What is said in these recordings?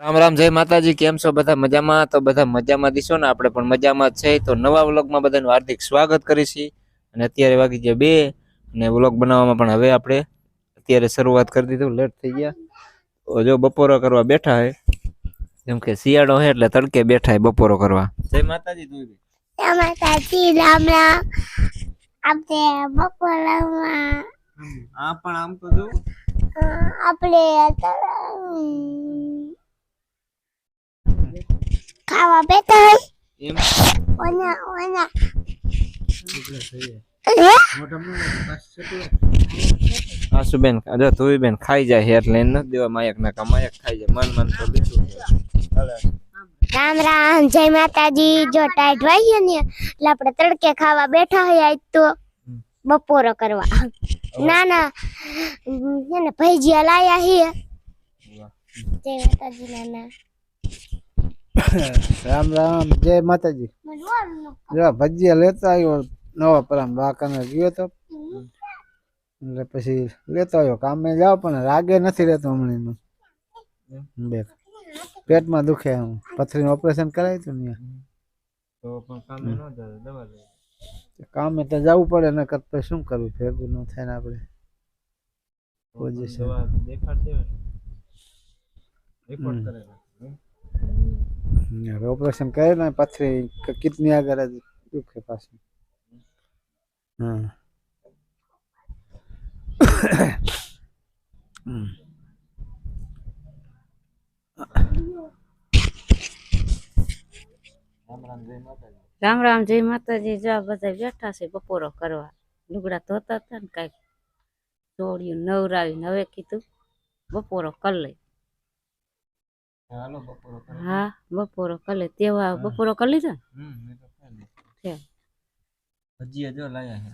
રામ રામ જય માતાજી કેમ છો? બધા મજામાં? તો બધા મજામાં દીશો ને? આપણે પણ મજામાં જ છે. તો નવા વ્લોગમાં બધાનું હાર્દિક સ્વાગત કરીશી અને અત્યારે વાગી ગયા બે. અને વ્લોગ બનાવવામાં પણ હવે આપણે અત્યારે શરૂઆત કરી દીધું. લેટ થઈ ગયા. જો બપોરો કરવા બેઠા હે. જેમ કે શિયાળો હે એટલે તડકે બેઠા હે બપોરો કરવા. જય માતાજી બી. માતાજી રામ રામ. આપણે બપોરમાં આ પણ આમ તો જો. આપણે ખાવા બેઠા હોય. એમ? ઓના ઓના. જો તું બેન ખાઈ જાય હેર એટલે ન નથી દેવા માયક ના કા માયક ખાઈ જાય. મન મન તો રામ રામ. જય માતાજી. જો ટાઈટ વાગ્યો ને એટલે આપણે તડકે ખાવા બેઠા હોય આજ તો. બપોરો કરવા. ના ના. છે ને ભજીયા લાયા હે. જય માતાજી નાના. રામ રામ જય માતાજી. જો ભજીયા લેતા આવ્યો નવા પરામ બાકાને ગયો તો. એટલે પછી લેતો આવ્યો કામે જાવ પણ રાગે નથી રહેતો હમણાં બે. પેટમાં દુખે એમ. પથરીનું ઓપરેશન કરાવ્યું હતું ને તો પણ કામે ન જાય દવા લે કામે તો જવું પડે ને પછી શું કરવું ભેગું ન થાય ને આપણે. પોઝિશન. દવા દેખાડ દેવે રિપોર્ટ. કરેલો હવે ઓપરેશન કરે ને ક- કિડની આગળ જ દુખે પાછું. હા. રામ રામ જય માતાજી. જો બધા બેઠા છે બપોરો કરવા. લુગડા ધોતા હતા ને કાંઈક. જોડ્યું નવરાવીને હવે કીધું, બપોરો કર લઈ. હાલો બપોરો હા બપોરો કલે તેવા બપોરો કરી લીધો હમ મેં તો ખાઈ લીધું. છે. જો લાયા છે.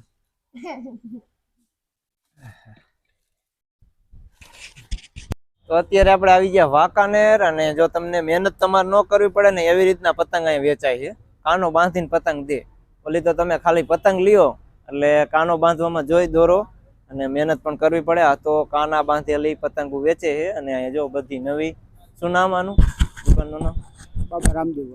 તો અત્યારે આપણે આવી ગયા વાંકાનેર અને જો તમને મહેનત તમારે ન કરવી પડે ને એવી રીતના પતંગ અહીં વેચાય છે. કાનો બાંધીને પતંગ દે. ઓલી તો તમે ખાલી પતંગ લ્યો એટલે કાનો બાંધવામાં જોઈ દોરો અને મહેનત પણ કરવી પડે. આ તો કાના બાંધેલી પતંગો વેચે છે અને અહીંયા જો બધી નવી શું નામ આનું? દુકાનનું નામ? બાબા રામદેવ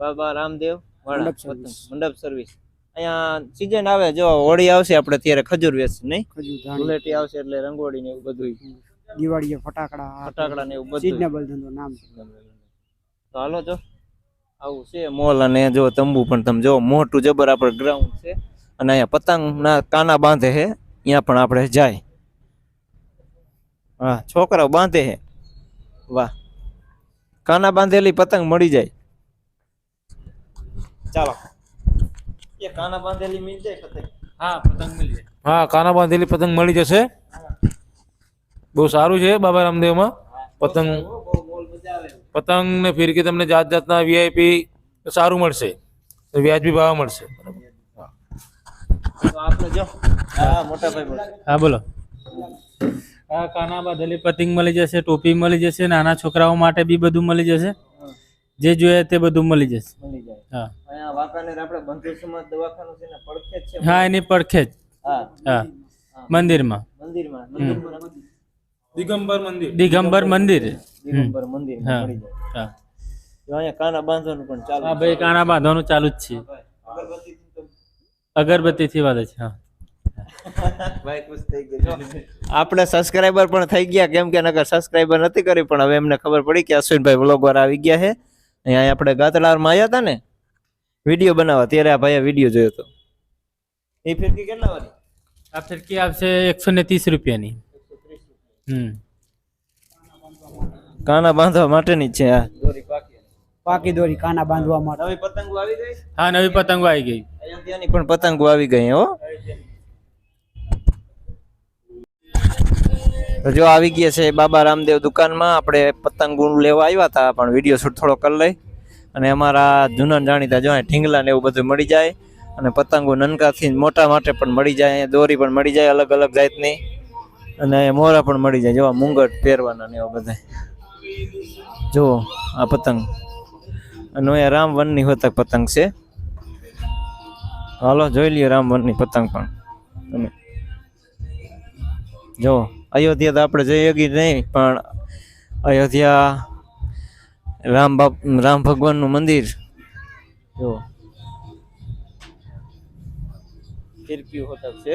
બાબા રામદેવ મંડપ સર્વિસ. અહીંયા સીઝન આવે જો હોળી આવશે આપણે ત્યારે ખજૂર વેચ નહીં? ધૂળેટી આવશે એટલે રંગોળી ને એવું બધું દિવાળીએ ફટાકડા ફટાકડા ને એવું બધું સિઝનેબલ ધંધો નામ તો હાલો જો આવું છે મોલ અને જો તંબુ પણ તમે જો મોટું જબર આપણે ગ્રાઉન્ડ છે. અને અહીંયા પતંગ ના કાના બાંધે છે. ત્યાં પણ આપણે જાય. હા છોકરાઓ બાંધે છે. વાહ. કાના બાંધેલી પતંગ મળી જાય. ચાલો. એ કાના બાંધેલી મળી જાય પતંગ. હા પતંગ મળી જાય. હા કાના બાંધેલી પતંગ મળી જશે. બહુ સારું છે બાબા રામદેવમાં. પતંગ પતંગ ને ફિરકી તમને જાત જાતના વીઆઈપી સારું મળશે. વ્યાજબી ભાવ મળશે. તો આપણે જો. હા મોટા ભાઈ બોલો. હા બોલો. કાના દલી પતિંગ મળી જશે ટોપી મળી જશે નાના છોકરાઓ માટે બી બધું મળી જશે. જે જોઈએ તે બધું મળી જશે. હા. એની પડખે જ. હા. હા. મંદિરમાં. દિગંબર મંદિર. દિગંબર મંદિર. દિગંબર હા. મળી જાય. હા. તો અહીંયા કાના બાંધવાનું પણ ચાલુ હા ભાઈ કાના બાંધવાનું ચાલુ જ છે. અગરબત્તીથી તો અગરબત્તીથી છે હા. આપણે સબસ્ક્રાઇબર પણ થઈ ગયા કેમ કે નગર સબસ્ક્રાઇબર નથી કરી પણ હવે એમને ખબર પડી કે અશ્વિનભાઈ વ્લોગર આવી ગયા છે. અહીંયા આપણે ગાતડારમાં આવ્યા હતા ને વીડિયો બનાવવા ત્યારે આ ભાઈએ વીડિયો જોયો હતો એ ફિરકી કેટલા વાળી? આ ફિરકી આવશે એકસો ને ત્રીસ રૂપિયાની. હમ. કાના બાંધવા માટેની જ છે આ. દોરી પાકી. પાકી દોરી કાના બાંધવા માટે. નવી પતંગો આવી ગઈ? હા નવી પતંગો આવી ગઈ. અયોધ્યાની પણ પતંગો આવી ગઈ હો. તો જો આવી ગયા છે બાબા રામદેવ દુકાનમાં, આપણે પતંગો લેવા આવ્યા હતા, પણ વીડિયો શૂટ થોડો કરી લઈ. અને અમારા જૂના જાણીતા જો ઢીંગલા ને એવું બધું મળી જાય. અને પતંગો નનકાથી મોટા માટે પણ મળી જાય દોરી પણ મળી જાય અલગ અલગ જાતની. અને મોરા પણ મળી જાય, જોવા મુંગટ, પહેરવાના ને એવા બધા. જુઓ આ પતંગ. અને અહીંયા રામવનની હોતક પતંગ છે. હાલો, જોઈ લઈએ રામવનની પતંગ પણ. તમે જો અયોધ્યા તો આપણે જઈ કે નહીં, પણ અયોધ્યા રામ બાપ, રામ ભગવાનનું મંદિર. જો. ફિરકી હોતા છે.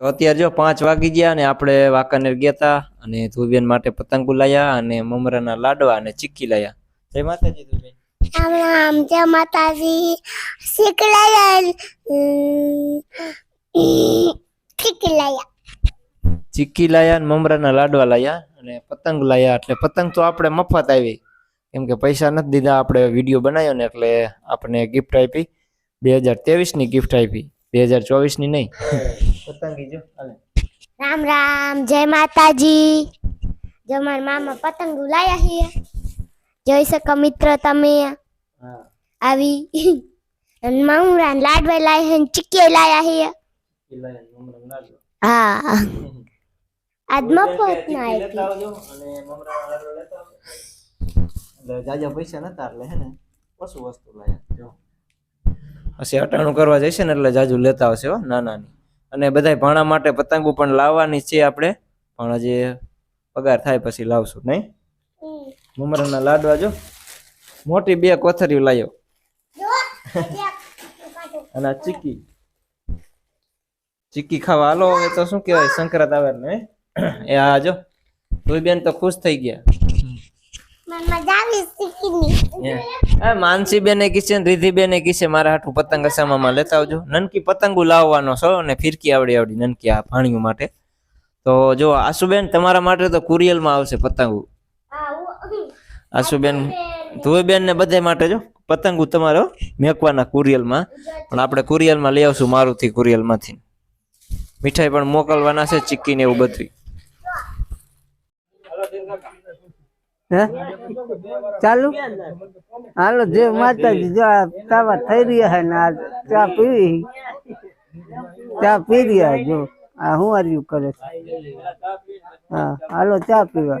તો અત્યારે જો પાંચ વાગી ગયા અને આપણે વાંકાનેર ગયા હતા અને ધ્રુવબેન માટે પતંગો લાયા અને મમરાના લાડવા અને ચીક્કી લાયા. જય માતાજી ધ્રુવબેન. જય માતાજી. ચીક્કી લાયા અને મમરાના લાડવા લાયા અને પતંગ લાયા. એટલે પતંગ તો આપણે મફત આવી કેમ કે પૈસા નથી દીધા આપણે વીડિયો બનાવ્યો ને એટલે આપણે ગિફ્ટ આપી. બે હજારની ગિફ્ટ આપી. બે હજાર ચોવીસની નહીં. પતંગી જો હાલે. રામ રામ જય માતાજી. જો મારા મામા પતંગ લાયા છે જોઈ શકો મિત્ર તમે. હા. આવી. અને મમરા ને લાડવા લાયા છે ચીકી લાયા છે. હા. આજ મફત ના આપી. અને મમરા લાડવા લેતા એટલે જાજા પૈસા નતા એટલે હે ને પશુ વસ્તુ લાયા. જો. પછી અટાણું કરવા જશે ને એટલે જાજુ લેતા આવશે હો નાનાની. અને બધાય ભાણા માટે પતંગો પણ લાવવાની છે આપણે. પણ હજી પગાર થાય પછી લાવશું નહીં? મમરાના લાડવા જો. મોટી બે કોથરીઓ લાવ્યો અને આ ચીક્કી ચીક્કી ખાવા હાલો હવે તો શું કહેવાય સંક્રાંત આવે ને એ આજો જો. બેન તો ખુશ થઈ ગયા મને મજા આવી શીખીની એ માનસી બેને કીશે ને રીધિ બેને કિશે મારા હાટું પતંગ અસામામાં લેતા આવજો. નનકી પતંગો લાવવાનો છો અને ફિરકી આવડી આવડી નનકી આ ભાણિયું માટે. તો જો આશુબેન તમારા માટે તો કુરિયલમાં આવશે પતંગો. આશુબેન ધુવેબેન ને બધે માટે જો પતંગો તમારે મેકવાના કુરિયલમાં. પણ આપણે કુરિયલમાં લઈ આવશું મારુતિ કુરિયલમાંથી. મીઠાઈ પણ મોકલવાના છે ચીક્કી ને એવું બધું હે? ચાલુ? હાલો, જે માતાજી, જો આ તાવા થઈ રહ્યા હે ને, આ ચા પીવી ચા પી રહ્યા જો. આ હું આર્યું કરે હા, હાલો, ચા પીવા.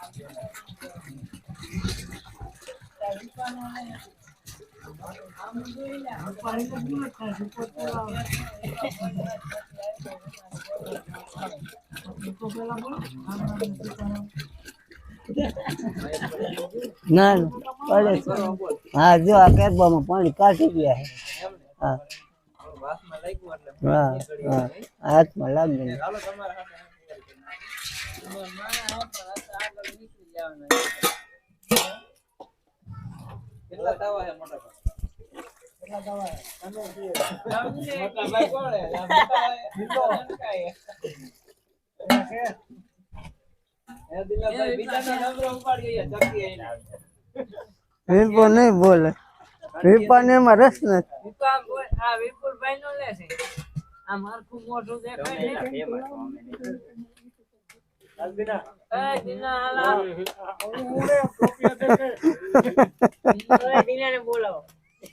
ના પડે હા, જો આ કેબામાં પાણી કાઢી ગયા છે. હા. હા હા. હાથમાં લાગી ગયું. કેટલા તાવા છે મોટા વિપો નહીં બોલે વિપાને એમાં રસ નથી હા બસ બસ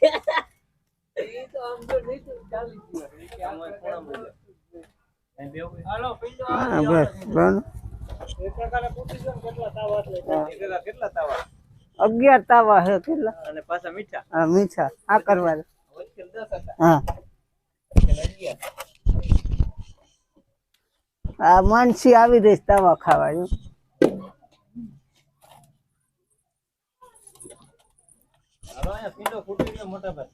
કેટલા તાવા અગિયાર તાવા હે કેટલા? અને પાછા મીઠા હા, મીઠા. આ કરવા હા. આ માનસી આવી છે તાવા ખાવા જો. હાલો અહીંયા પીંડો ફૂટી ગયો મોટા ભાઈ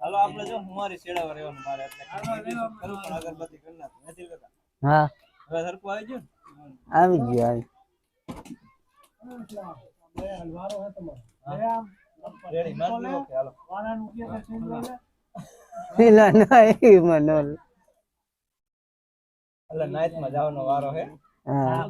હાલો આપણે જો મારી શેડાવા રહેવાનું મારે અગરબત્તી કરી નાખ. નથી લેતા હા. હવે સરખું આવી ગયું? આવી ગયો આવી. રેડી નાખ દીધો કે હાલો. પેલા ના મનોલ. એટલે નાઈટ નાઈટમાં જવાનો વારો હે. હા.